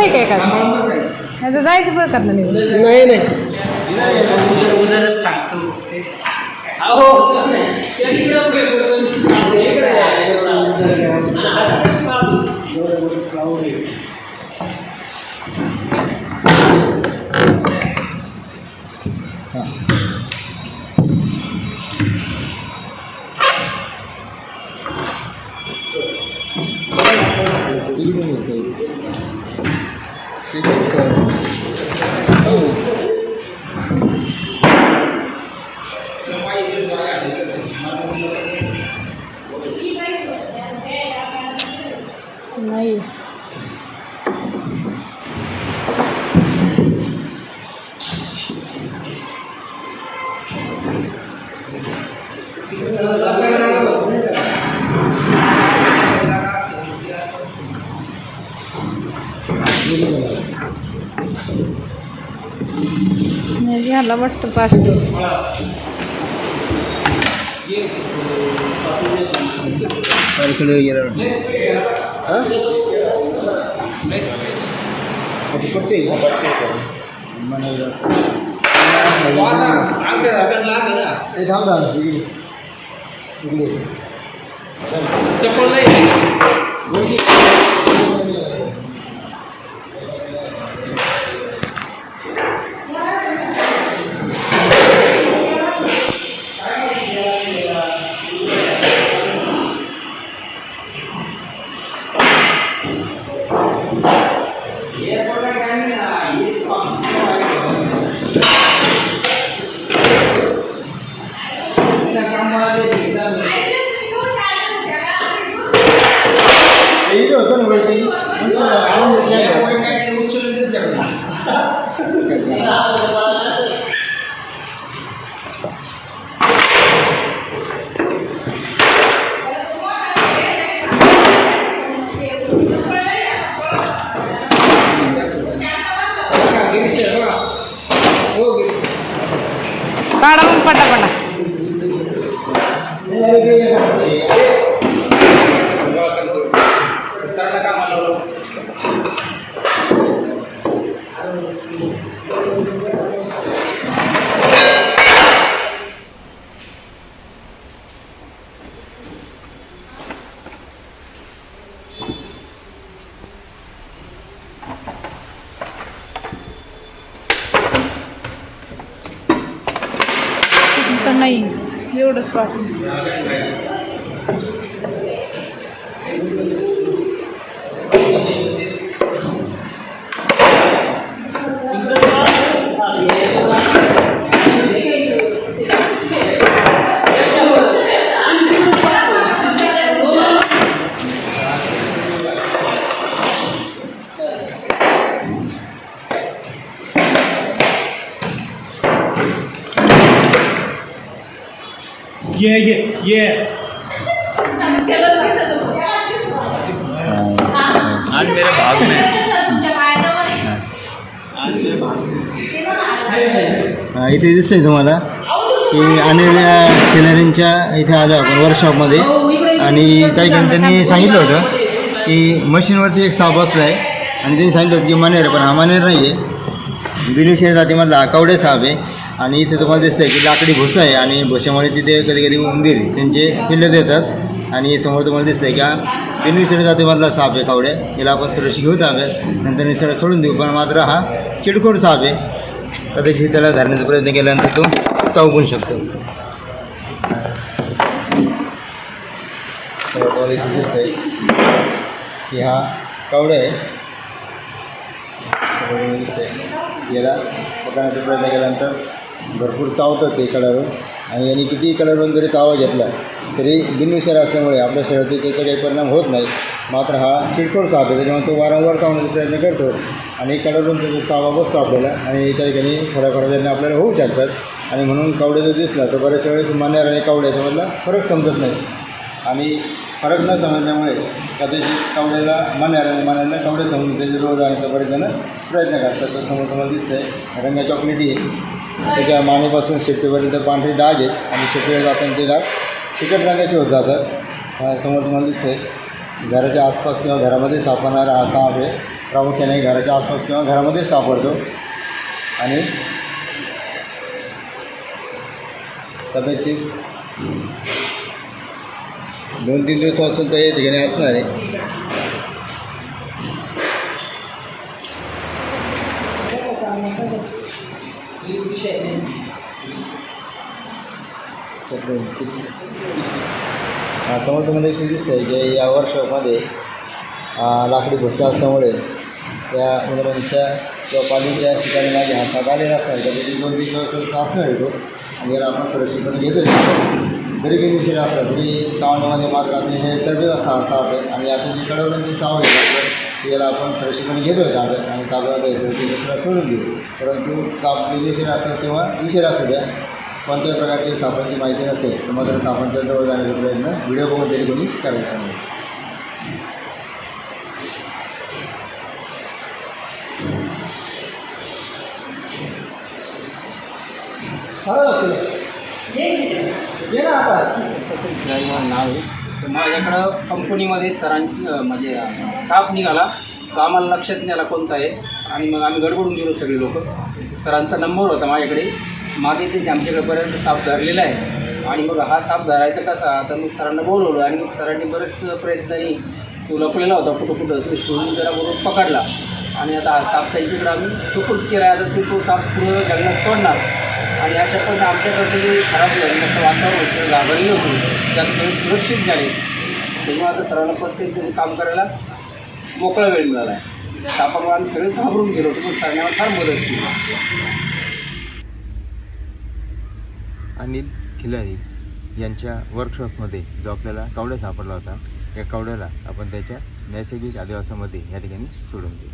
आहे काय का? नाही तर जायचं पडतात ना निघून. नाही नाही. नाही नाही घ्यायला वाटतं पाच तो ಅದು ಕೊಡ್ತೀವಿ ಇರಲಿ ಇರಲಿ ಚಪ್ಪಲ್ಲ इकडे गेला चप्पल नाही പടം പട്ട പട്ട तर नाही एवढंच पाठ ये ये ये आज मेरे भाग में। हा, इथे दिसतंय तुम्हाला की अनिल टेलरिंगच्या इथे आलो आपण वर्कशॉपमध्ये आणि त्या ठिकाणी त्यांनी सांगितलं होतं की मशीनवरती एक साप बसला आहे आणि त्यांनी सांगितलं होतं की मनेर पण हा मनेर नाही आहे बिलुशेर जातीमधला हा कवडे साप आहे. आणि इथे तुम्हाला दिसतंय की लाकडी भुसा आहे आणि भुशामुळे तिथे कधी कधी उंदीर त्यांचे पिल्लं देतात आणि समोर तुम्हाला दिसतंय की हा बिलुशेर जातीमधला साप आहे कावड्या. याला आपण सुरक्षित घेऊ ताब्यात. नंतर निसर्ग सोडून देऊ पण मात्र हा चिडखोर साप आहे. कदाचित त्याला धरण्याचा प्रयत्न केल्यानंतर तो चावू शकतो. तर इथे दिसतंय की हा कावडा आहे. तर दिसतंय याला पकडण्याचा प्रयत्न केल्यानंतर भरपूर चावतात ते कलरवर आणि यांनी किती कलरवरून जरी चावा घेतला तरी बिनविषार असल्यामुळे आपल्या शरीरात त्याचा काही परिणाम होत नाही. मात्र हा चिडखोड साप आहे त्याच्यामुळे तो वारंवार चावण्याचा प्रयत्न करतो. आणि कलरवरून त्याचा चावा बसतो आपल्याला. आणि त्या ठिकाणी थोड्या थोड्या त्यांना आपल्याला होऊ शकतात. आणि म्हणून कावडे जर दिसला तर बऱ्याचशा वेळेस मान्यार आणि कावडे याच्यामधला फरक समजत नाही. आणि फरक न समजल्यामुळे कदाचित कवड्याला मान्यार आणि मान्याला कवड्या समजून त्याचे रोज आणण्याचा बरेच जण प्रयत्न करतात. तर समोर तुम्हाला आहे रंगा चॉकलेटी आहे. त्याच्या मानेपासून शेपटीपर्यंत पांढरे डाग आहेत आणि शेपटीवर जाताना ते डाग तिखट रंगाचे होत जातात. समोर तुम्हाला दिसते घराच्या आसपास किंवा घरामध्ये सापडणारा हा साप आहे. प्रामुख्याने घराच्या आसपास किंवा घरामध्ये सापडतो. आणि कदाचित दोन तीन दिवसापासून ते घेणे ठिकाणी असणार आहे. हा, समोर तुम्हाला इथे दिसतं आहे की या वर्कशॉपमध्ये लाकडी भुस्सा असल्यामुळे त्या उंदरांच्या किंवा पालीच्या ठिकाणी माझे हातात साप आलेला असणार त्यापैकी दोन तीन दिवस असणार येतो आणि याला आपण सुरक्षितपणे घेतो जरी काही विषय असला तरी चावण्यामध्ये मात्र अतिशय तरबेज असा असा साप आहे. आणि आता जी कडवलं ती चाव येत असतं याला आपण सुरक्षितपणे घेतो ताब्यात आणि ताब्यामध्ये येतो ते दुसरा सोडून देऊ. परंतु साप विषय असो किंवा विषय असू द्या. कोणत्याही प्रकारची सापांची माहिती नसेल तर मात्र सापांच्या जवळ जाण्याचा प्रयत्न व्हिडिओ बघून तरी कोणी करायचा नाही. नाव आहे. तर माझ्याकडं कंपनीमध्ये सरांची म्हणजे साप निघाला. तो आम्हाला लक्षात नाही आला कोणता आहे. आणि मग आम्ही गडबडून गेलो सगळे लोक. सरांचा नंबर होता माझ्याकडे. मागे ते आमच्याकडेपर्यंत साप धरलेला आहे. आणि मग हा साप धरायचा कसा? तर मी सरांना बोलवलं. आणि मग सरांनी बरेच प्रयत्नांनी तो लपलेला होता कुठं कुठं. तो शोधून जरा बरोबर पकडला. आणि आता हा साप त्यांच्याकडे आम्ही सुपूर्द केला आहे आता ते तो साप पूर्ण जंगलात सोडणार. आणि अशा पण आमच्याकडचं जे खराब झालं. जसं वातावरण होतं घाबरले होते. त्यात सगळे सुरक्षित झाले. तेव्हा आता सरांना प्रत्येक काम करायला मोकळा वेळ मिळाला. आहे तापमान सगळे घाबरून गेलो होतो. पण फार मदत केली. अनिल खिलारी यांच्या वर्कशॉपमध्ये जो आपल्याला कावडा सापडला होता या कावड्याला आपण त्याच्या नैसर्गिक आदिवासामध्ये या ठिकाणी सोडून देऊ